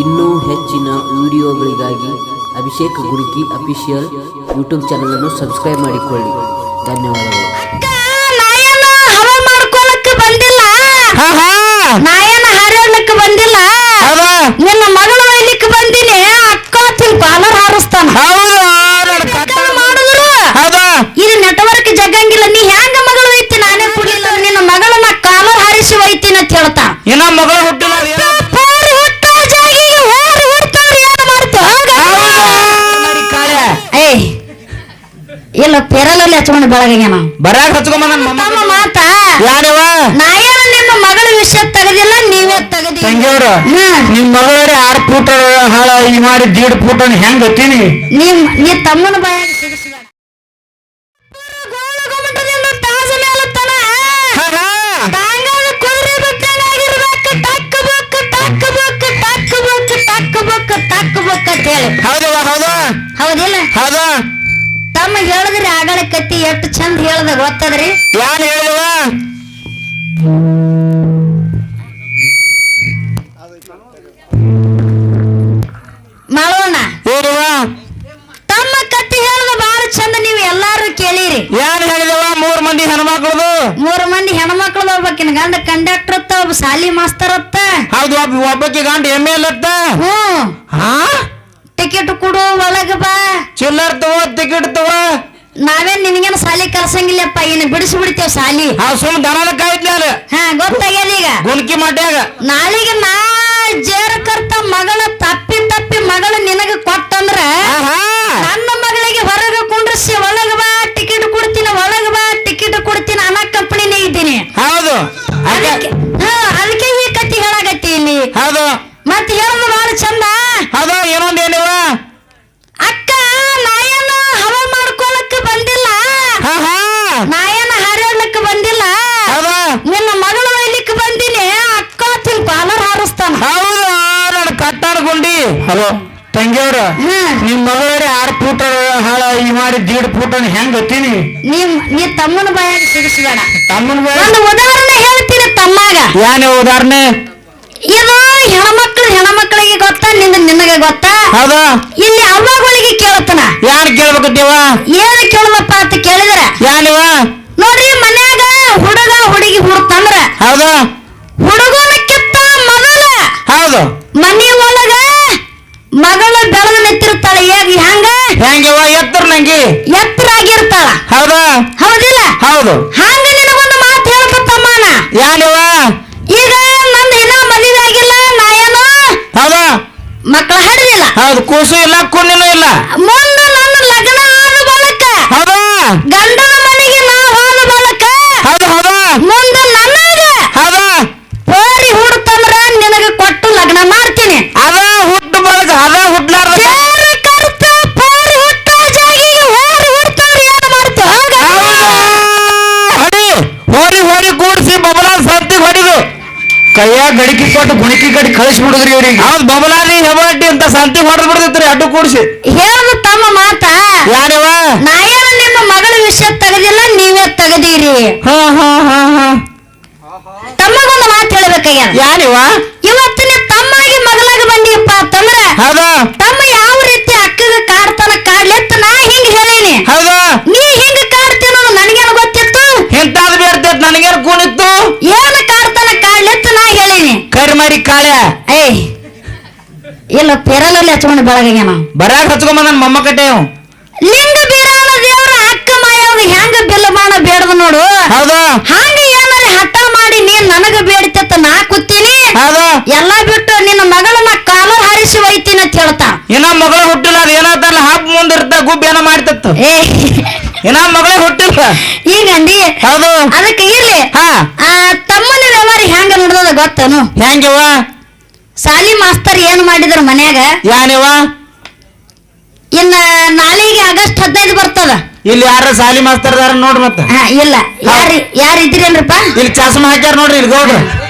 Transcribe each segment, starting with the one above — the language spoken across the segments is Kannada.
ಇನ್ನೂ ಹೆಚ್ಚಿನ ವಿಡಿಯೋಗಳಿಗಾಗಿ ಅಭಿಷೇಕ್ ಗುರುಕಿ ಅಫಿಷಿಯಲ್ ಯೂಟ್ಯೂಬ್ ಚಾನಲನ್ನು ಸಬ್ಸ್ಕ್ರೈಬ್ ಮಾಡಿಕೊಳ್ಳಿ. ಧನ್ಯವಾದಗಳು. ನಾಯನ ಹವ ಮಾಡ್ಕೊಳಕ್ ಬಂದಿಲ್ಲ. ಹಾ ಹಾ. ನಾಯನ ಹಾರಾಡ್ಲಿಕ್ ಬಂದಿಲ್ಲ. ಹೌದಾ? ನಿನ್ನ ಮಗಳು ಒಯ್ಲಿಕ್ ಬಂದಿನಿ. ಅಕ್ಕ ತಿನ್ ಕಾಲರ್ ಹಾರಿಸ್ತಾನ. ಇದು ನೆಟ್ವರ್ಕ್ ಜಗ್ಗಂಗಿಲ್ಲ. ನೀ ಹೆಂಗ ಮಗಳು ಒಯ್ತಿ ನಾನೇ ಕುಡಿಲಿಲ್ಲ ನಿನ್ನ ಮಗಳನ್ನ ಕಾಲರ್ ಹಾರಿಸಿ ಒಯ್ತೀನಿ ಅಂತ ಹೇಳ್ತಾ ಏನ ಮಗಳು ಹುಟ್ಟಿಲ್ಲ ಇಲ್ಲ ಪೆರಲಲ್ಲಿ ಹಚ್ಕೊಂಡು ಬೆಳಗಾಗ್ಯಾನ ಬರಾಕ್ ಹಚ್ಕೊಂಬ ನನ್ನ ತಮ್ಮ ಮೊಮ್ಮಗ ಮಾತ. ಯಾರವ? ನಾಯನ ನಿಮ್ಮ ಮಗಳ ವಿಷಯ ತೆಗೆದಿಲ್ಲ ನೀವೇ ತೆಗೆದಿ. ತಂಗಿಯವ್ರು. ನಿಮ್ ಮಗಳೇ ಆರ್ ಫೂಟ ಹಾಳ ಈ ಮಾಡಿ ದೀಡ್ ಫೂಟ ಹೆಂಗ್ ಗೊತ್ತೀನಿ ನಿಮ್ ನೀ ತಮ್ಮನ ಬಾಯಾಗ ಹೌದಾ ಹೌದಾ? ಹೌದಿಲ್ಲ? ಹೌದಾ? ತಮ್ಮ ಹೇಳಿದ್ರಿ ಆಗಳ ಕತ್ತಿ ಎಷ್ಟು ಚಂದ ಹೇಳ್ದ ಗೊತ್ತದ್ರಿ? ಯಾನ್ ಹೇಳಿದವ? ಮಾಡೋಣ ಏನವ ತಮ್ಮ ಕತ್ತಿ ಹೇಳ್ದ ಬಹಳ ಚಂದ ನೀವು ಎಲ್ಲಾರು ಕೇಳಿರಿ. ಯಾರು ಹೇಳಿದವ? ಮೂರ್ ಮಂದಿ ಹೆಣ್ಮಕ್ಳದು. ಮೂರು ಮಂದಿ ಹೆಣ್ಮಕ್ಳದ ಒಬ್ಬಕಿನ ಗಂಡ ಕಂಡಕ್ಟರ್ ಅತ್ತ ಒಬ್ಬ ಸಾಲಿ ಮಾಸ್ತರ್ ಅತ್ತ. ಹೌದು ಒಬ್ಬ ಒಬ್ಬಕ್ಕೆ ಗಂಡ ಎಲ್ ಅತ್ತ. ಹ್ಮ್. ಹಾ? ಟಿಕೆಟ್ ಕೊಡು ಒಳಗ ಬಾ ಚಿಲ್ಲರ್ ತಗೋ ಟಿಕೆಟ್ ತಗೋ ನಾವೇನ್ ನಿನಗೇನು ಸಾಲಿ ಕಲ್ಸಂಗಿಲ್ಲಪ್ಪ ಇನ್ನು ಬಿಡಿಸಿ ಬಿಡ್ತೇವ್ ಸಾಲಿ ಆ ಸುಮ್ ದನದ ಕಾಯ್ದ್ನಿ ಅಲ್ಲಿ ಹಾ ಗೊತ್ತಾಗ್ಯದ ಈಗ ಗುನ್ಕಿ ಮಾಡ್ಯಾಗ ನಾಳಿಗೆ ನಾ ಜೇರಕರ್ತ ಮಗಳ ತಪ್ಪಿ ತಪ್ಪಿ ಮಗಳು ನಿನಗ ಕೊಟ್ಟಂದ್ರ ಆಹಾ ನನ್ನ ಮಗಳಿಗೆ ಹೊರಗೆ ಕುಂಡ್ರಿಸಿ ಒಳಗ ಬಾ ಟಿಕೆಟ್ ಕೊಡ್ತೀನಿ ಒಳಗ ಬಾ ಟಿಕೆಟ್ ಕೊಡ್ತೀನಿ ಅನ್ನ ಕಂಪನಿನೇ ಇದ್ದೀನಿ ಹೌದು ಅಕ್ಕ ಅದಕ್ಕೆ ಹಾ ಅದಕ್ಕೆ ಈ ಕತ್ತಿ ಹೇಳಾಗತ್ತಿ ಇಲ್ಲಿ ಹೌದು ಮತ್ತೆ ಹೇಳೋದು ಬಹಳ ಚಂದ ಹೌದು ಏನೊಂದ್ ಏನಿವ ಅಕ್ಕ ನಾಯನ ಹವ ಮಾಡ್ಕೊಳಕ್ ಬಂದಿಲ್ಲ ಹಾ ಹಾ ನಾಯನ ಹಾರಾಡ್ಲಕ್ ಬಂದಿಲ್ಲ ಹೌದಾ ನಿನ್ನ ಮಗಳು ಒಯ್ಲಿಕ್ ಬಂದಿನಿ ಅಕ್ಕ ತಿನ್ ಕಾಲರ್ ಹಾರಿಸ್ತಾನ ಹೌದು ನನ್ನ ಕಟ್ಟಾಡ ಗುಂಡಿ ಹಲೋ. ತಂಗಿಯವ್ರ ನಿಮ್ಮ ನಿಮ್ ಮಗಳೇ ಆರ್ ಫೂಟ್ ಹಾಳ ಈ ಮಾಡಿ ದೀಡ್ ಫೂಟ್ ಹೆಂಗ್ ಹತ್ತೀನಿ? ನಿಮ್ ನೀ ತಮ್ಮನ ಬಾಯಾಗ ಸಿಗಿಸ್ಬೇಡ ತಮ್ಮನ ಒಂದು ಉದಾಹರಣೆ ಹೇಳ್ತೀನಿ ತಮ್ಮಾಗ. ಏನೇ ಉದಾಹರಣೆ? ಇದು ಹೆಣ್ಮಕ್ಳು ಹೆಣ್ಮಕ್ಳಿಗೆ ಗೊತ್ತಾ ನಿನ್ನ ನಿನಗೆ ಗೊತ್ತಾ? ಹೌದಾ? ಇಲ್ಲಿ ಅವ್ವಗಳಿಗೆ ಕೇಳ್ತಾನ ಯಾನ್ ದೇವ ಏನ್ ಕೇಳ್ಬಪ್ಪ ಅಂತ ಕೇಳಿದ್ರೆ? ಯಾನಿವ? ನೋಡ್ರಿ ಮನ್ಯಾಗ ಹುಡುಗ ಹುಡುಗಿ ಹುಡ್ತಂದ್ರ. ಹೌದಾ? ಹುಡುಗನಕ್ಕಿಂತ ಮೊದಲ ಹೌದು. ಮನಿ ಒಳಗ ಮಗಳು ಬೆಳೆದು ನಿಂತಿರ್ತಾಳ ಈಗ ಹಂಗ? ಹೆಂಗಿವ ಎತ್ತರ ನಂಗೆ? ಎತ್ತರ ಆಗಿರ್ತಾಳ ಹೌದಾ? ಹೌದಿಲ್ಲ? ಹೌದು. ಹಂಗ ನಿನಗೊಂದು ಮಾತು ಹೇಳ್ಬೇಕಮ್ಮನ ಯಾನವ ಈಗ ನಂದು ಇನ್ನ ಮದುವೆ ಆಗಿಲ್ಲ ನಾ ಏನು? ಹೌದಾ? ಮಕ್ಕಳ ಹಡಿದಿಲ್ಲ ಹೌದು ಕೂಸು ಇಲ್ಲ ಕುಣ್ಣಿನೂ ಇಲ್ಲ. ಮುಂದೆ ನನ್ನ ಲಗ್ನ ಆದ ಬಳಕ ಹೌದಾ? ಗಂಡನ ಮನೆಗೆ ನಾ ಹೋದ ಬಳಕ ಹೌದು ಹೌದಾ? ಮುಂದೆ ನನ್ನ ಹೌದಾ? ಹೋರಿ ಹುಡ್ತಂದ್ರ ನಿನಗ ಕೊಟ್ಟು ಲಗ್ನ ಮಾಡ್ತೀನಿ. ಅದ ಗಡಿಕೆ ಕೊಟ್ಟು ಗುಣಿಕಿ ಗಡಿ ಕಳಿಸಿ ಬಿಡುದ್ರಿ ಇವ್ರಿಗೆ. ಹೌದ್ ಬಬಲಾದಿ ಹೆಬಟ್ಟಿ ಅಂತ ಸಂತಿ ಹೊಡೆದು ಬಿಡ್ತೈತ್ರಿ ಅಡ್ಡು ಕೂಡಿಸಿ. ಹೇಳುದು ತಮ್ಮ ಮಾತ. ಯಾರವ ನಾ ಏನು ನಿಮ್ಮ ಮಗಳ ವಿಷಯ ತೆಗೆದಿಲ್ಲ ನೀವೇ ತೆಗೆದೀರಿ. ಹಾ ಹಾ ಹಾ ಹಾ. ತಮ್ಮಗೊಂದು ಮಾತು ಹೇಳ್ಬೇಕಯ್ಯ ಯಾರಿವ ಹೇಳೀನಿ ಕಾಳ ಮಾಡಿ ಕಾಳೆ. ಏಯ್ ಇಲ್ಲ ಪೆರಲಲ್ಲಿ ಹಚ್ಕೊಂಡು ಬೆಳಗಾಗ್ಯಾನ. ಬರಾಕ್ ಹಚ್ಕೊಂಬ ನನ್ನ ಮೊಮ್ಮ ಕಟ್ಟೆ. ಲಿಂಗ ದೇವರ ಅಕ್ಕ ಮಾಯವ್ರು ಹೆಂಗ ಬಿಲ್ಲಬಾಣ ಬೇಡದ ನೋಡು. ಹೌದಾ. ಹಂಗ ಏನಾರ ಹಠ ಮಾಡಿ ನೀನ್ ನನಗ ಬೇಡ್ತಿತ್ತ ನಾ ಕೂತೀನಿ. ಹೌದಾ. ಎಲ್ಲಾ ಬಿಟ್ಟು ನಿನ್ನ ಮಗಳನ್ನ ಕಾಲ ಹಾರಿಸಿ ಒಯ್ತೀನಿ ಅಂತ ಹೇಳ್ತಾ. ಇನ್ನ ಮಗಳ ಹುಟ್ಟಿಲ್ಲ ಅದ ಹಾಪ್ ಮುಂದಿರ್ತ ಏನೋ ಮಾಡ್ತಿತ್ತು. ಏ. ಇನ್ನ ಮಗಳು ಹುಟ್ಟಿಲ್ಲ. ಅಂದಿ ಹೌದು. ಅದಕ್ಕೆ ಇರ್ಲಿ. ಹಾ. ಆ ತಮ್ಮನ ವ್ಯವಹಾರ ಹೆಂಗ ನಡೆದದ ಗೊತ್ತೇನು? ಹೆಂಗಿವ? ಸಾಲಿ ಮಾಸ್ತರ್ ಏನ್ ಮಾಡಿದ್ರು ಮನ್ಯಾಗ? ಯಾನಿವ? ಇನ್ನ ನಾಳೆಗೆ ಆಗಸ್ಟ್ ಹದಿನೈದು ಬರ್ತದ. ಇಲ್ಲಿ ಯಾರ ಸಾಲಿ ಮಾಸ್ತರ್ ಅದಾರ ನೋಡ್ರಿ ಮತ್ತ? ಹಾ ಇಲ್ಲ. ಯಾರಿ ಯಾರು ಇದ್ದೀರೇನ್ರಪ್ಪ ಇಲ್ಲಿ ಚಸ್ಮಾ ಹಾಕ್ಯಾರ ನೋಡ್ರಿ ಇಲ್ಲಿ ಗೌಡ್ರು.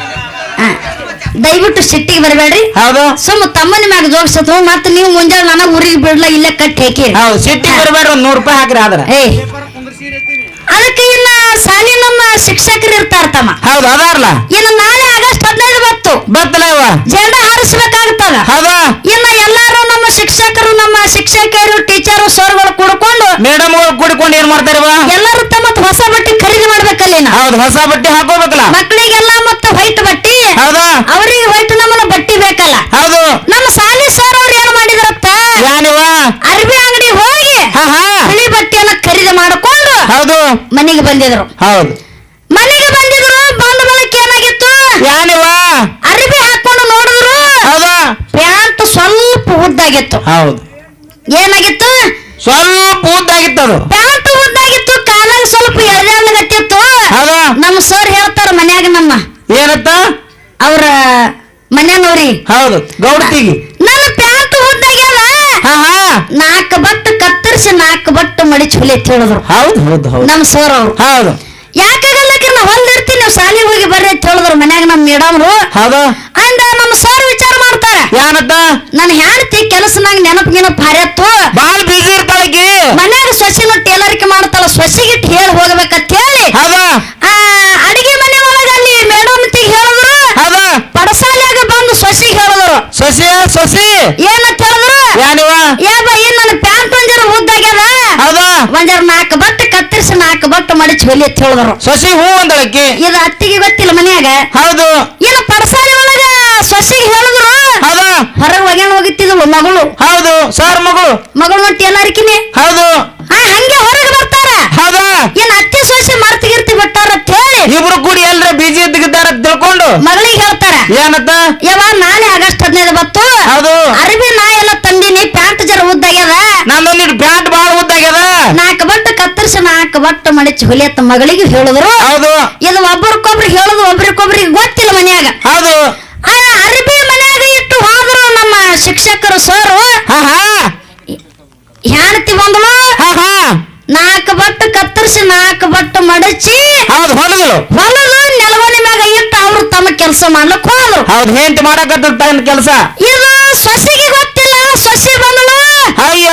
ದಯವಿಟ್ಟು ಸಿಟ್ಟಿಗೆ ಬರಬೇಡ್ರಿ. ಹೌದು. ಸುಮ್ಮ ತಮ್ಮನ ಮ್ಯಾಗ ಜೋಗ್ಸತು ಮತ್ತೆ ನೀವು ಮುಂಜಾನೆ ನನಗ ಊರಿಗೆ ಬಿಡ್ಲ ಇಲ್ಲೇ ಕಟ್ಟಿ ಹಾಕಿ ಹೌದು ಸಿಟ್ಟಿಗೆ ಬರಬೇಡ್ರಿ ಒಂದ್ ನೂರ್ ರೂಪಾಯಿ ಹಾಕ್ರಿ ಆದ್ರ. ಏ. ಅದಕ್ಕೆ ಸಾಲಿ ನಮ್ಮ ಶಿಕ್ಷಕರು ಇರ್ತಾರ ತಮ್ಮ. ಹೌದು ಅದಾರಲ್ಲ ಇನ್ನು ನಾಳೆ ಆಗಸ್ಟ್ ಹದಿನೈದು ಬತ್ತು ಬತ್ತಲ ಹಾರಿಸ್ಬೇಕಾಗ್ತದ ಹೌದಾ? ಇನ್ನು ಎಲ್ಲಾರು ನಮ್ಮ ಶಿಕ್ಷಕರು ನಮ್ಮ ಶಿಕ್ಷಕಿಯರು ಟೀಚರು ಸರ್ಗಳು ಕುಡ್ಕೊಂಡು ಮೇಡಮ್ ಕೂಡಿಕೊಂಡು ಏನ್ ಮಾಡ್ತಾರವ ಎಲ್ಲರೂ ತಮ್ಮ ಹೊಸ ಬಟ್ಟೆ ಖರೀದಿ ಮಾಡ್ಬೇಕಲ್ಲಿ ನಾ ಹೌದು ಹೊಸ ಬಟ್ಟೆ ಹಾಕೋಬೇಕಲ್ಲ? ಮಕ್ಕಳಿಗೆಲ್ಲ ಮತ್ತೆ ವೈಟ್ ಬಟ್ಟಿ. ಹೌದಾ? ಅವ್ರಿಗೆ ವೈಟ್ ನಮ್ಮನ್ನ ಬಟ್ಟಿ ಬೇಕಲ್ಲ. ಹೌದು. ನಮ್ಮ ಸಾಲಿ ಸರ್ ಅವ್ರು ಏನ್ ಮಾಡಿದ್ರಪ್ಪ? ಯಾನಿವ ಅರ್ಬಿ ಅಂಗಡಿ ಹೋಗಿ ಹಾ ಹಾ. ಬಿಳಿ ಬಟ್ಟೆಯನ್ನ ಖರೀದಿ ಮಾಡಿಕೊಂಡು ಹೌದು. ಮನೆಗೆ ಬಂದಿದ್ರು. ಹೌದು. ಮನೆಗೆ ಬಂದಿದ್ರು ಬಂದ ಬಳಿಕ ಏನಾಗಿತ್ತು? ಯಾನಿವ ಅರ್ಬಿ ಹಾಕೊಂಡು ನೋಡಿದ್ರು. ಹೌದು. ಪ್ಯಾಂಟ್ ಸ್ವಲ್ಪ ಉದ್ದಾಗಿತ್ತು. ಹೌದು. ಏನಾಗಿತ್ತು? ಸ್ವಲ್ಪ ಉದ್ದಾಗಿತ್ತದು ಪ್ಯಾಂಟ್ ಉದ್ದಾಗಿತ್ತು ಕಾಲಾಗ ಸ್ವಲ್ಪ ಎಳ್ದಾಡ್ಲಗತ್ತಿತ್ತು ಹೌದು. ನಮ್ಮ ಸರ್ ಹೇಳ್ತಾರ ಮನ್ಯಾಗ ನಮ್ಮ. ಏನತ್ತ? ಅವ್ರ ಮನ್ಯಾನವ್ರಿ ಹೌದು. ಗೌಡತಿಗೆ. ನನ್ನ ಪ್ಯಾಂಟ್ ಹಾ ನಾಲ್ಕು ಬಟ್ಟು ಕತ್ತರಿಸಿ ನಾಲ್ಕು ಬಟ್ಟು ಮಡಿಚ್ ಹೊಲಿತ್ ಹೇಳಿದ್ರು. ಹೌದು ಹೌದು ಹೌದು. ನಮ್ಮ ಸರ್ ಅವ್ರು. ಹೌದು. ಯಾಕಾಗಲ್ಲಕ್ಕೆ ನಾ ಹೊಲ್ದಿರ್ತೀನಿ ನೀವು ಸಾಲಿ ಹೋಗಿ ಬರ್ರಿ ಅಂತ ಹೇಳಿದ್ರು ಮನ್ಯಾಗ ನಮ್ಮ ಮೇಡಮ್ರು. ಹೌದು? ಅಂದ ನಮ್ಮ ಸರ್ ವಿಚಾರ ಮಾಡ್ತಾರ. ಏನಂತ ನನ್ನ ಹೆಂಡತಿ ಕೆಲಸನಾಗ ನೆನಪು ನೆನಪು ಹರಿಯತ್ತು. ಬಾಳ ಬಿಸಿ ಇರ್ತಾಳಕಿ ಮನ್ಯಾಗ ಸೊಸಿನ ಟೇಲರಿಕೆ ಮಾಡ್ತಾಳ ಸೊಸಿಗಿಟ್ಟು ಹೇಳಿ ಹೋಗ್ಬೇಕಂತ ಹೇಳಿ. ಹೌದಾ? ಆ ಅಡಿಗೆ ಮನೆ ಒಳಗ ಅಲ್ಲಿ ಮೇಡಮ್ ಹೇಳಿದ್ರು. ಹೌದಾ? ಪಡಸಾಲ್ಯಾಗ ಬಂದು ಸೊಸಿಗೆ ಹೇಳಿದ್ರು. ಸೊಸಿ ಸೊಸಿ? ಏನಂತ ಹೇಳಿದ್ರು ಯಾವ ಏನ್ ನನ್ನ ಪ್ಯಾಂಟ್ ಒಂಜರ ಉದ್ದಾಗ್ಯದ ಒಂಜರ ನಾಲ್ಕು ಬಟ್ಟು ಕತ್ತರಿಸಿ ನಾಲ್ಕು ಬಟ್ಟ ಮಡಿಚಿ ಹೊಲಿ ಅಂತ ಹೇಳಿದ್ರು ಸೊಸಿ ಹೂ ಅಂದಳಕ್ಕೆ? ಇದು ಅತ್ತಿಗೆ ಗೊತ್ತಿಲ್ಲ ಮನ್ಯಾಗ. ಹೌದು. ಏನು ಪಡಸಾಲಿ ಒಳಗ ಸೊಸಿಗೆ ಹೇಳಿದ್ರು. ಹೌದಾ. ಹೊರಗೆ ಒಗ್ಯಾಣ ಹೋಗಿತ್ತಿದ್ಳು ಮಗಳು. ಹೌದು. ಸರ್ ಮಗಳು. ಮಗಳು ಟೇಲರಿಕಿನಿ ಹೌದು. ಹಾ ಹಂಗೆ ಹೊರಗೆ ಬರ್ತಾರ. ಹೌದು. ಏನ್ ಅತ್ತಿ ಸೊಸಿ ಮರ್ತಿಗಿರ್ತಿ ಬಿಟ್ಟಾರ ಅಂತ ಹೇಳಿ. ಇಬ್ರು ಕೂಡಿ ಎಲ್ರ ಬಿಜಿ ಇದ್ದಾರ ತಿಳ್ಕೊಂಡು? ಮಗಳಿಗೆ ಹೇಳ್ತಾರ. ಏನತ್ತ? ಯಾವ ನಾಳೆ ಆಗಸ್ಟ್ ಹದಿನೈದು ಬತ್ತು ಹೌದು ಅರ್ಬಿ ನಾ ಎಲ್ಲ ತಂದಿನಿ ಪ್ಯಾಂಟ್ ಜರ ಉದ್ದಾಗ್ಯದ ನಮ್ಮಲ್ಲಿ ಪ್ಯಾಂಟ್ ಬಾಳ ಉದ್ದಾಗ್ಯದ ನಾಲ್ಕು ಕತ್ತರಿಸಿ ನಾಲ್ಕು ಬಟ್ಟ ಮಡಿಚಿ ಹೊಲಿಯತ್ತ ಮಗಳಿಗೆ ಹೇಳಿದ್ರು ಹೌದು. ಇದು ಒಬ್ಬರಿಗೊಬ್ರು ಹೇಳುದು ಒಬ್ರಿಗೊಬ್ರಿಗೆ ಗೊತ್ತಿಲ್ಲ ಮನ್ಯಾಗ. ಹೌದು. ಆ ಅರ್ಬಿ ಮನ್ಯಾಗ ಇಟ್ಟು ಹೋದ್ರು ನಮ್ಮ ಶಿಕ್ಷಕರು ಸರ್. ಹೆಣ್ತಿ ಬಂದಳು ನಾಲ್ಕು ಬಟ್ಟು ಕತ್ತರಿಸಿ ನಾಲ್ಕು ಬಟ್ಟ ಮಡಚಿ. ಹೌದು ಹೊಲಗಳು. ಹೊಲದು ನೆಲವಣಿ ಮ್ಯಾಗ ಇಟ್ಟು ಅವ್ರು ತಮ್ಮ ಕೆಲಸ ಮಾಡ್ಲಕ್ ಹೋದ್ರು. ಹೌದು ಹೆಂಟ್ ಮಾಡಕತ್ತ ಕೆಲಸ? ಇದು ಸೊಸಿಗೆ ಗೊತ್ತಿಲ್ಲ ಸೊಸಿ ಬಂದಳು ಅಯ್ಯ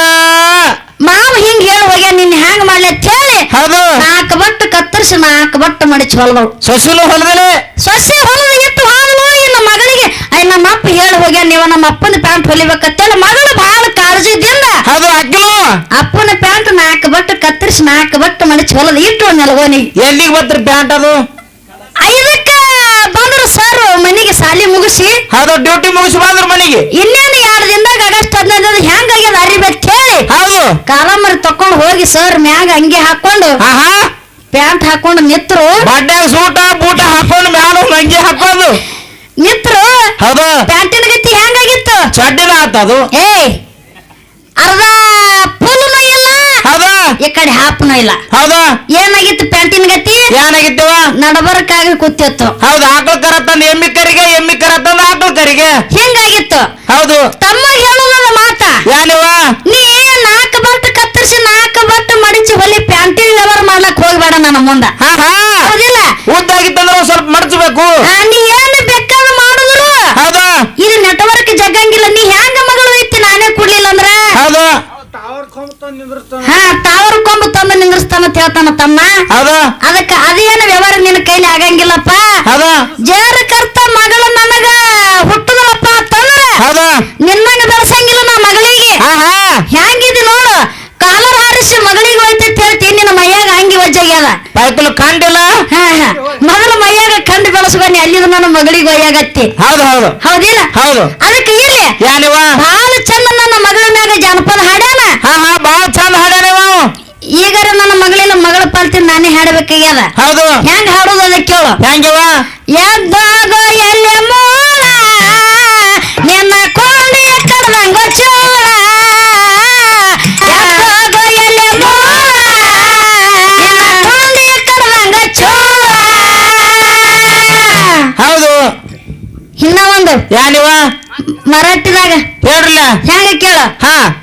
ಮಾವ ಹಿಂಗ್ ಹೇಳಿ ಹೋಗ್ಯ ನಿನ್ ಹ್ಯಾಂಗ್ ಮಾಡ್ಲಿ ಅಂತ ಹೇಳಿ ಹೌದು. ನಾಲ್ಕು ಬಟ್ಟು ಕತ್ತರಿಸಿ ನಾಲ್ಕು ಬಟ್ಟು ಮಡಚಿ ಹೊಲದಳು ಸೊಸಿಲು ಹೊಲದಲೆ ಸೊಸೆ ಹೊಲದ ಇಟ್ಟು ಹೋದಳು ಇನ್ನು ಮಗಳಿಗೆ ಅಯ್ಯ ನಮ್ಮ ಅಪ್ಪ ಹೇಳಿ ಹೋಗ್ಯ ನೀವು ನಮ್ಮ ಅಪ್ಪನ ಪ್ಯಾಂಟ್ ಹೊಲಿಬೇಕಂತೇಳಿ ಮಗಳು ಬಹಳ ಕಾಳಜಿದಿಂದ ಹೌದು ಅಕ್ಕಿಲು ಅಪ್ಪನ ಪ್ಯಾಂಟ್ ನಾಲ್ಕು ಬಟ್ಟು ಕತ್ತರಿಸಿ ನಾಲ್ಕು ಬಟ್ಟು ಮಡಚಿ ಹೊಲದ ಇಟ್ಟು ನೆಲಗೋನಿ ಎಲ್ಲಿಗೆ ಬತ್ರಿ ಪ್ಯಾಂಟ್ ಅದು? ಐದಕ್ಕ ಬಂದ್ರು ಸರ್ ಮನೆಗೆ ಸಾಲಿ ಮುಗಿಸಿ. ಹೌದು ಡ್ಯೂಟಿ ಮುಗಿಸಿ ಬಂದ್ರು ಮನೆಗೆ. ಇನ್ನೇನು ಎರಡು ದಿನದಾಗ ಆಗಸ್ಟ್ ಹದಿನೈದು ಹೆಂಗಾಗ್ಯದ ಅರಿಬೇಕ್ ಹೇಳಿ ಹೌದು. ಕಾಲಮರಿ ತಕೊಂಡು ಹೋಗಿ ಸರ್ ಮ್ಯಾಗ ಅಂಗಿ ಹಾಕೊಂಡು ಆಹಾ. ಪ್ಯಾಂಟ್ ಹಾಕೊಂಡು ನಿತ್ರು. ಬಡ್ಡ್ಯಾಗ ಸೂಟ ಬೂಟ ಹಾಕೊಂಡು ಮ್ಯಾಲ ಅಂಗಿ ಹಾಕೊಂಡು ನಿತ್ರು. ಹೌದು. ಪ್ಯಾಂಟಿನ ಗತಿ ಹೆಂಗಾಗಿತ್ತು ಚಡ್ಡಿನ ಆತದು ಏ ಅರ್ಧ ಫುಲ್ನು ಇಲ್ಲ ಹೌದಾ ಈ ಕಡೆ ಹಾಪನೂ ಇಲ್ಲ. ಹೌದಾ? ಏನಾಗಿತ್ತು ಪ್ಯಾಂಟಿನ ಗತಿ? ಏನಾಗಿತ್ತವ ನಡಬರ್ಕಾಗಿ ಕೂತಿತ್ತು. ಹೌದು ಆಕಳ ಕರ ತಂದ ಎಮ್ಮಿ ಕರಿಗೆ ಎಮ್ಮಿ ಕರ ತಂದ ಆಕಳ ಕರಿಗೆ. ಹಿಂಗಾಗಿತ್ತು? ಹೌದು. ತಮ್ಮ ಹೇಳೋದ ಮಾತ? ಏನವ ನೀ ನಾಲ್ಕು ಬಟ್ಟು ಕತ್ತರಿಸಿ ನಾಲ್ಕು ಬಟ್ಟು ಮಡಿಚಿ ಹೊಲಿ ಪ್ಯಾಂಟಿನ ವ್ಯವಹಾರ ಮಾಡ್ಲಕ್ ಹೋಗ್ಬೇಡ ನನ್ನ ಮುಂದ. ಹಾ ಹಾ. ಹೌದಿಲ್ಲ? ಉದ್ದಾಗಿತ್ತಂದ್ರೆ ಸ್ವಲ್ಪ ಮಡಚಬೇಕು. ನೀ ಏನು ಬೇಕಾದ ಮಾಡಿದ್ರು? ಹೌದಾ. ಇದು ನೆಟ್ವರ್ಕ್ ಜಗ್ಗಂಗಿಲ್ಲ. ನೀ ಹೆಂಗ ಮಗಳು ಐತಿ? ನಾನೇ ಕೊಡ್ಲಿಲ್ಲ ಅಂದ್ರೆ? ಹೌದು. ಹಾ ಕೊಂಬು ತಂದು ನಿಂದ್ರಸ್ತಾನ ಅಂತ ಹೇಳ್ತಾನ ತಮ್ಮ. ಹೌದಾ? ಅದಕ್ಕ ಅದೇನು ವ್ಯವಹಾರ ನಿನ್ನ ಕೈಲಿ ಆಗಂಗಿಲ್ಲಪ್ಪ? ಹೌದಾ? ಜೇರ ಕರ್ತ ಮಗಳು ನನಗ ಹುಟ್ಟದಪ್ಪ ಅಂತಂದ್ರ ಹೌದಾ? ನಿನ್ನಂಗ ಬೆಳೆಸಂಗಿಲ್ಲ ನಾ ಮಗಳಿಗೆ. ಹ್ಯಾಂಗಿದ್ ನೋಡು ಕಾಲರ್ ಹಾರಿಸಿ ಮಗಳಿಗೆ ಹೋಯ್ತೈತಿ ಹೇಳ್ತೀನಿ ನಿನ್ನ ಮೈಯಾಗ ಅಂಗಿ ವಜ್ಜಾಗ್ಯದ ಪೈಕಲು ಕಂಡಿಲ್ಲ? ಹಾ ಹಾ. ಮೊದಲು ಮೈಯಾಗ ಕಂಡು ಬೆಳೆಸ್ಬನ್ನಿ ಅಲ್ಲಿಂದ ನನ್ನ ಮಗಳಿಗೆ ಒಯ್ಯಾಗತ್ತಿ. ಹೌದು ಹೌದು. ಹೌದಿಲ್ಲ? ಹೌದು. ಅದಕ್ಕೆ ಇಲ್ಲಿ ಯಾನಿವ ಬಹಳ ಚಂದ ನನ್ನ ಮಗಳ ಮ್ಯಾಗ ಜಾನಪದ ಹಾಡ್ಯಾನ ಹಾ ಹಾ ಬಾಳ ಚಂದ ಹಾಡ್ಯಾನಿವ ಅವ. ಈಗಾರ ನನ್ನ ಮಗಳಿಲ್ಲ ಮಗಳ ಪಾಲ್ತಿ ನಾನೇ ಹಾಡಬೇಕಾಗ್ಯದ? ಹೌದು. ಹೆಂಗ್ ಹಾಡೋದು ಅದ ಕೇಳು. ಹೆಂಗವ? ಎದ್ದಾಗ ಎಲ್ಲಿ ಮೂಲ ನಿನ್ನ ಕೊಂಡಿ ಕಡ್ದಂಗ ಚೋಳ ಎದ್ದಾಗ ಎಲ್ಲಿ ಮೂಲ ನಿನ್ನ ಕೊಂಡಿ ಕಡ್ದಂಗ ಚೋಳ ಹೌದು. ಇನ್ನ ಒಂದು. ಯಾನಿವ? ಮರಾಠಿದಾಗ. ಹೇಳ್ರಲ್ಲ. ಹೆಂಗ ಕೇಳು. ಹಾ.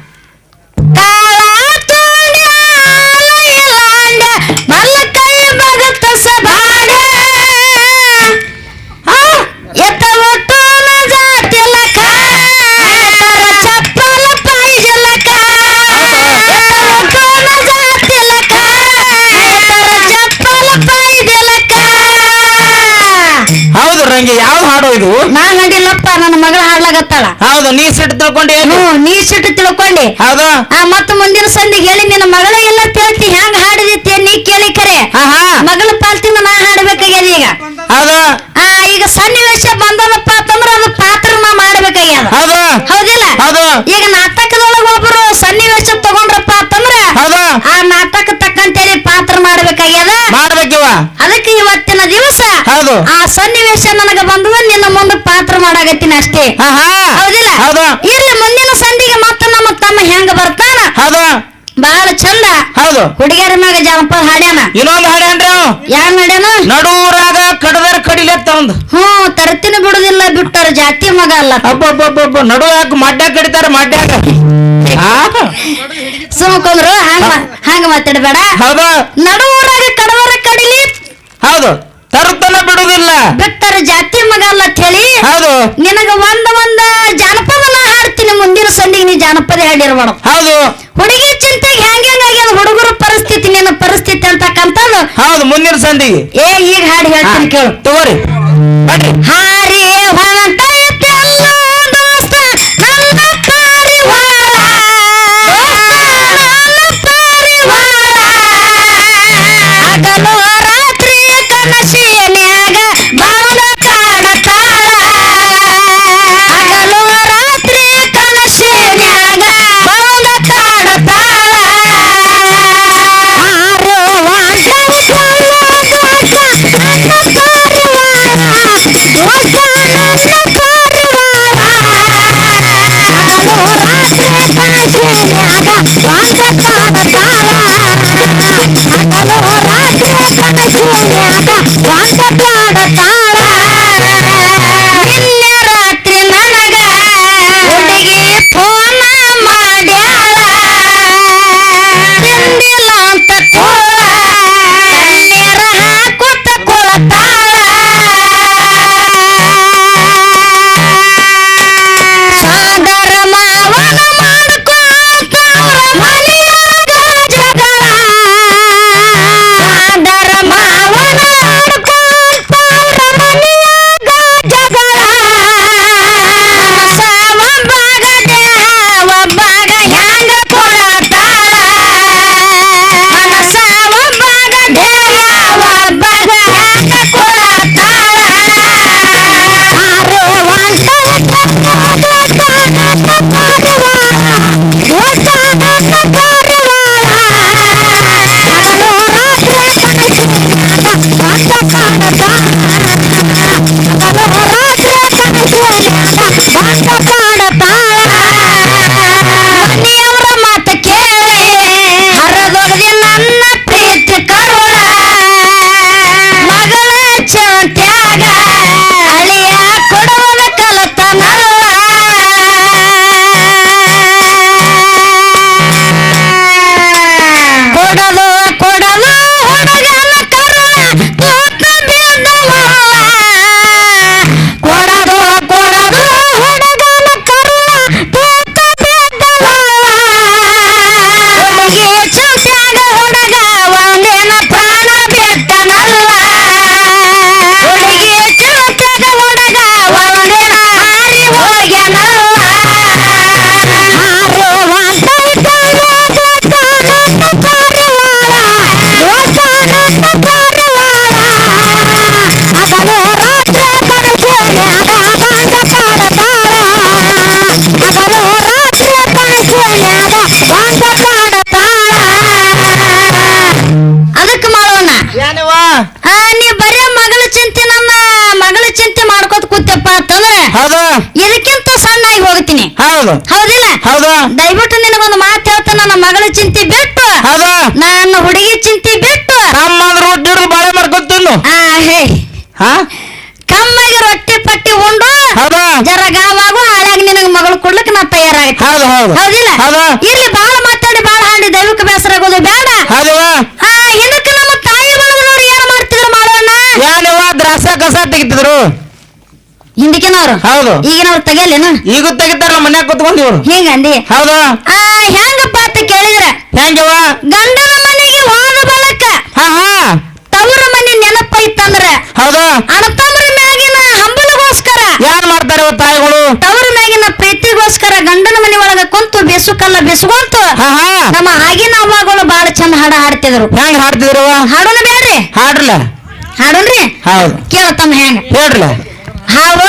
ರಂಗಿ ಯಾವ ಹಾಡು ಇದು? ನಾ ನಡಿಲಪ್ಪ ನನ್ನ ಮಗಳ ಹಾಡ್ಲಾಗತ್ತಾಳ. ಹೌದು ನೀ ಸಿಟ್ಟು ತಿಳ್ಕೊಂಡಿ ಏನು? ಹ್ಞೂ ನೀ ಸಿಟ್ಟು ತಿಳ್ಕೊಂಡಿ. ಹೌದು. ಆ ಮತ್ತ ಮುಂದಿನ ಸಂದಿಗೆ ಹೇಳಿ ನಿನ್ನ ಮಗಳ ಎಲ್ಲ ತಿಳ್ತಿ ಹೆಂಗ್ ಹಾಡಿದಿತ್ತೆ ನೀ ಕೇಳಿ ಕರೆ. ಹಾ ಹಾ ಮಗಳ ಪಾಲ್ತಿನ ನಾ ಹಾಡ್ಬೇಕಾಗ್ಯದ ಈಗ. ಹೌದು. ಆ ಈಗ ಸನ್ನಿವೇಶ ಬಂದದಪ್ಪ ಅಂತಂದ್ರ ಅದು ಪಾತ್ರ ನಾ ಮಾಡ್ಬೇಕಾಗ್ಯದ. ಹೌದು. ಹೌದಿಲ್ಲ? ಹೌದು. ಈಗ ನಾಟಕದೊಳಗ ಒಬ್ರು ಸನ್ನಿವೇಶ ತಗೊಂಡ್ರಪ್ಪ ಅಂತಂದ್ರ ಹೌದು. ಆ ನಾಟಕ ತಕ್ಕಂತೇಳಿ ಪಾತ್ರ ಮಾಡ್ಬೇಕಾಗ್ಯದ. ಮಾಡ್ಬೇಕಿವ ಅದಕ್ಕೆ ಇವತ್ತಿನ ದಿವಸ ಹೌದು. ಆ ಸನ್ನಿವೇಶ ನನಗೆ ಬಂದು ನಿನ್ನ ಮುಂದೆ ಪಾತ್ರ ಮಾಡಾಕತ್ತೀನಿ ಅಷ್ಟೇ. ಹಾ ಹಾ ಹೌದಿಲ್ಲ? ಹೌದು. ಇರ್ಲಿ ಮುಂದಿನ ಸಂಧಿಗೆ ಮತ್ತೆ ನಮ್ಮ ತಮ್ಮ ಹೆಂಗ ಬರ್ತಾನ? ಹೌದು. ಬಹಳ ಚಂದ. ಹೌದು. ಹುಡುಗಿಯರ ಮ್ಯಾಗ ಜಾನಪದ ಹಾಡ್ಯಾನ? ಇನ್ನೊಂದು ಹಾಡ್ಯಾನ್ರಿ ಅವ. ಯಾರ್ ಮಾಡ್ಯಾನ ನಡುವರಾಗ ಕಡದರ ಕಡಿಲೆತ್ತ ಒಂದು ಹ್ಞೂ ತರತಿನ ಬಿಡುದಿಲ್ಲ ಬಿಟ್ಟಾರ ಜಾತಿ ಮಗ ಅಲ್ಲ ಅಬ್ಬಬ್ಬಬ್ಬ ನಡು ಯಾಕೆ ಮಡ್ಯಾಗ ಕಡಿತಾರ ಮಡ್ಯಾಗ ಹಾ ಸುಮ್ಕೊಂಡ್ರು ಹಂಗ ಹಂಗ ಮಾತಾಡಬೇಡ. ಹೌದು. ನಡುವರಾಗ ಹೌದು. ತರ್ತನ ಬಿಡುದಿಲ್ಲ. ಬಿಟ್ಟಾರ ಜಾತಿ ಮಗ ಅಲ್ಲ ಹೇಳಿ ಹೌದು. ನಿನಗ ಒಂದ ಒಂದ ಜಾನಪದ ನಾ ಹಾಡ್ತೀನಿ ಮುಂದಿನ ಸಂದಿಗೆ ನೀ ಜಾನಪದ ಹಾಡಿರ್ಬೇಡ ಹೌದು. ಹುಡುಗಿ ಚಿಂತೆಗೆ ಹೆಂಗ ಆಗ್ಯದ ಹುಡುಗರ ಪರಿಸ್ಥಿತಿ ನಿನ್ನ ಪರಿಸ್ಥಿತಿ ಅಂತಕ್ಕಂಥದ್ದು ಹೌದು ಮುಂದಿನ ಸಂದಿಗೆ. ಏ ಈಗ ಹಾಡು ಹೇಳ್ತೀನಿ ಕೇಳು. ತಗೋರಿ. ಹಾರಿ ಹೊರಟೈತೆ ನಿನ್ನೆ ಹೌದು ಹೌದಿಲ್ಲ? ಹೌದು. ದಯವಿಟ್ಟು ನಿನಗೊಂದು ಮಾತು ಹೇಳ್ತ ನನ್ನ ಮಗಳ ಚಿಂತೆ ಬಿಟ್ಟು. ಹೌದು. ನನ್ನ ಹುಡುಗಿ ಚಿಂತೆ ಬಿಟ್ಟು. ನಮ್ಮಂದ್ರ ಒಟ್ಟಿರು ಬಾಳೆ ಮಾಡ್ಕೊಂಡ್ ಹಾ ಆ ಹೇ. ಹಾ? ಕಮ್ಮಾಗಿ ರೊಟ್ಟಿ ಪಟ್ಟಿ ಉಂಡು. ಹೌದು. ಜರ ಗಾವಾಗು ಹಾಳಾಗಿ ನಿನಗೆ ಮಗಳು ಕೊಡ್ಲಿಕ್ಕೆ ನಾ ತಯಾರಾಗೈತಿ ಹೌದು ಹೌದು. ಹೌದಿಲ್ಲ? ಹೌದು. ಇಲ್ಲಿ ಬಾಳ ಮಾತಾಡಿ ಬಾಳ ಹಾಡಿ. ದೈವಕ್ಕೆ ಬೇಸರ ಆಗೋದು ಬೇಡ. ಹೌದಾ. ಆ ಇದಕ್ಕೆ ನಮ್ಮ ತಾಯಿ ಬಳಗನವ್ರು ಏನ್ ಮಾಡ್ತಿದ್ರು ಮಾಡೋಣ ಏನಿವ ದ್ರಾಸ ಕಸ ತೆಗಿತಿದ್ರು ಹಿಂದಕಿನವ್ರು ಹೌದು. ಈಗಿನವ್ರು ತೆಗಿಯಲ್ಲೇನು? ಈಗ ತೆಗಿತಾರ ನಮ್ಮ ಮನ್ಯಾಗ ಕುತ್ಕೊಂಡ್ ಇವ್ರು. ಹಿಂಗಂದಿ ಹೌದು. ಆ ಹೆಂಗಪ್ಪ ಅಂತ ಕೇಳಿದ್ರೆ? ಹೆಂಗವ ಗಂಡನ ಮನೆಗೆ ಹೋದ ಬಳಕ ಹಾ ಹಾ. ತವರ ಮನೆ ನೆನಪೈತಂದ್ರ? ಹೌದು. ಅಣ್ಣತಮ್ಮರ ಮ್ಯಾಗಿನ ಹಂಬಲಗೋಸ್ಕರ ಏನ್ ಮಾಡ್ತಾರೆ ತಾಯಿಗಳು? ತವರ ಮ್ಯಾಗಿನ ಗಂಡನ ಮನೆ ಒಳಗ ಕುಂತು ಬೆಸುಕಲ್ಲ ಬೆಸುಕೊಂತು ಹಾ ಹಾ. ನಮ್ಮ ಆಗಿನ ಅವಾಗಳು ಬಾಳ ಚಂದ ಹಾಡ ಹಾಡ್ತಿದ್ರು. ಹೆಂಗ್ ಹಾಡ್ತಿದ್ರು ಹಾಡೋಣ ಬೇಡ್ರಿ. ಹಾಡ್ರಲ್ಲ. ಹಾಡೋಣ್ರಿ? ಹೌದು. ಕೇಳತ್ತಮ್ಮ ಹೆಂಗ. ಹೇಳ್ರಲ್ಲ. ಹವಳ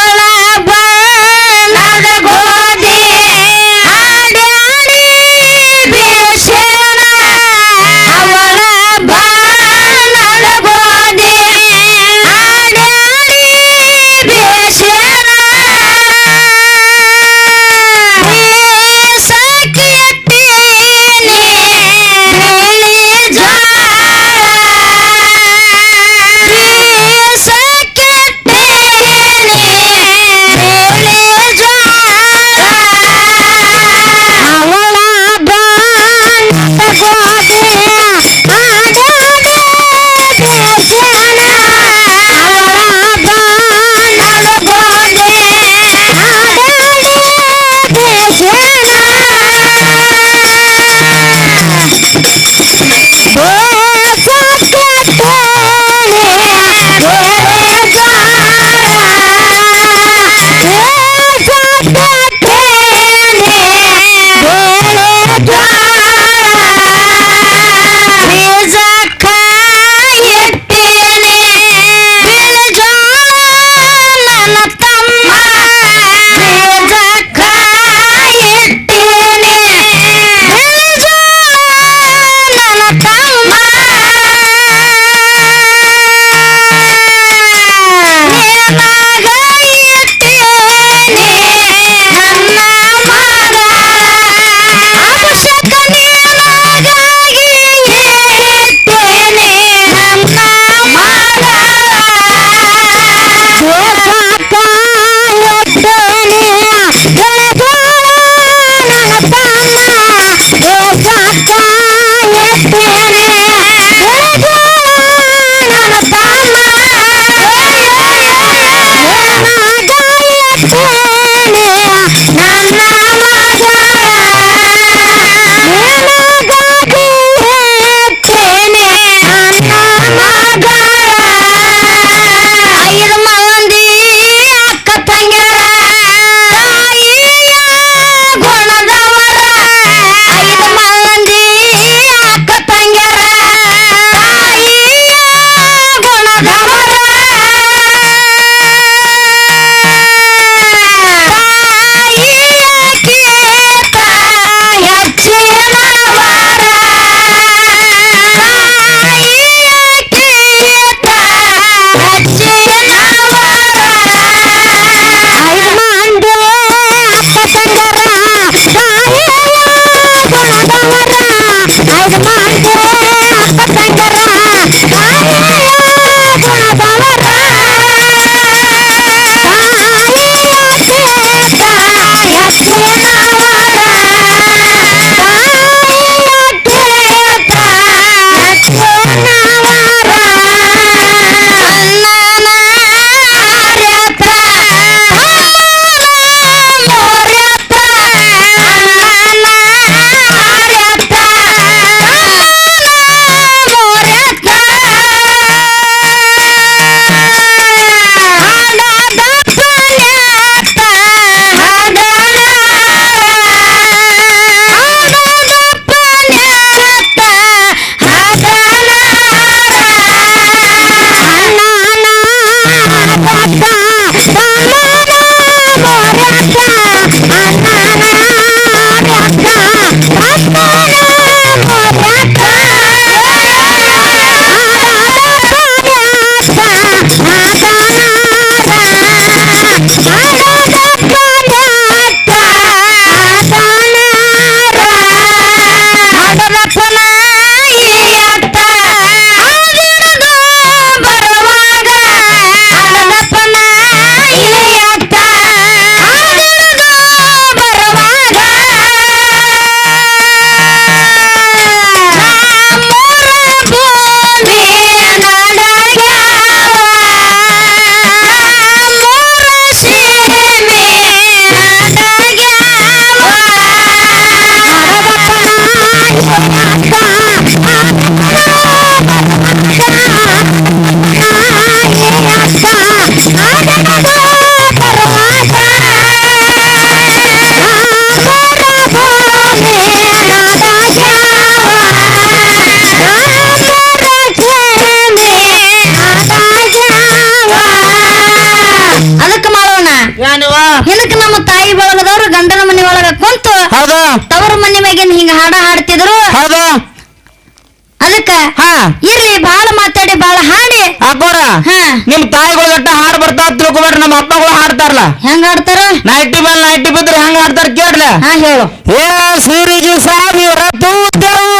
ಹಾಡ್ತಾರಲ್ಲ ಹೆಂಗ ಆಡ್ತಾರ? ನೈಟಿ ಮೇಲೆ ನೈಟಿ ಬಿದ್ರೆ ಹೆಂಗ ಆಡ್ತಾರ ಕೇಳ್ಲ? ಹಾ ಹೇಳು. ಏ ಸಿರಿಗೆ ಸಾವಿರ ತೂತವ್ವ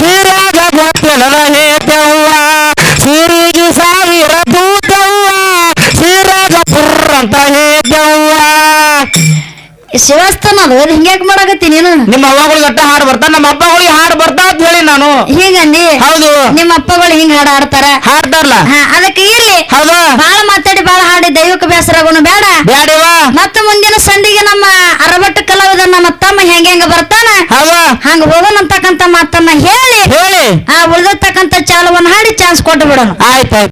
ಸಿರಾಗ ಗೊತ್ತಿಲ್ಲದ ಹೇತವ್ವ ಸಿರಿಗೆ ಸಾವಿರ ತೂತವ್ವ ಸಿರಾಗ ಪುರ್ರ ಅಂತ ಹೇತವ್ವ ಶಿವಸ್ಥಾನ ಅದು ಹಿಂಗ್ಯಾಕ್ ಮಾಡಾಕತ್ತಿ ನೀನು? ನಿಮ್ಮ ಅವ್ವಗಳು ಗಟ್ಟ ಹಾಡು ಬರ್ತಾರ ನಮ್ಮ ಅಪ್ಪಗಳಿಗೆ ಹಾಡು ಬರ್ತಾ ಅಂತ ಹೇಳಿ ನಾನು. ಹೀಗಂದಿ? ಹೌದು. ನಿಮ್ಮ ಅಪ್ಪಗಳು ಹಿಂಗ ಹಾಡ ಹಾಡ್ತಾರ? ಹಾಡ್ತಾರಲ್ಲ? ಹಾ ಅದಕ್ಕೆ ಇರ್ಲಿ. ಹೌದು. ಬಾಳ ಮಾತಾಡಿ ಬಾಳ ಹಾಡಿ ದೈವಕ್ಕೆ ಬೇಸರಾಗೋನು ಬೇಡ. ಬ್ಯಾಡಿವ? ಮತ್ತ ಮುಂದಿನ ಸಂಧಿಗೆ ನಮ್ಮ ಅರಬಟ್ಟು ಕಲಾವಿದ ನಮ್ಮ ತಮ್ಮ ಹೆಂಗ ಹೆಂಗ ಬರ್ತಾನ? ಹೌದು. ಹಂಗ ಹೋಗೋಣಂತಕ್ಕಂತ ಮಾತನ್ನ ಹೇಳಿ ಹೇಳಿ. ಆ ಉಳಿದತಕ್ಕಂತ ಚಾಲವನ್ನು ಹಾಡಿ ಚಾನ್ಸ್ ಕೊಟ್ಟು ಬಿಡೋಣ. ಆಯ್ತಾಯ್ತು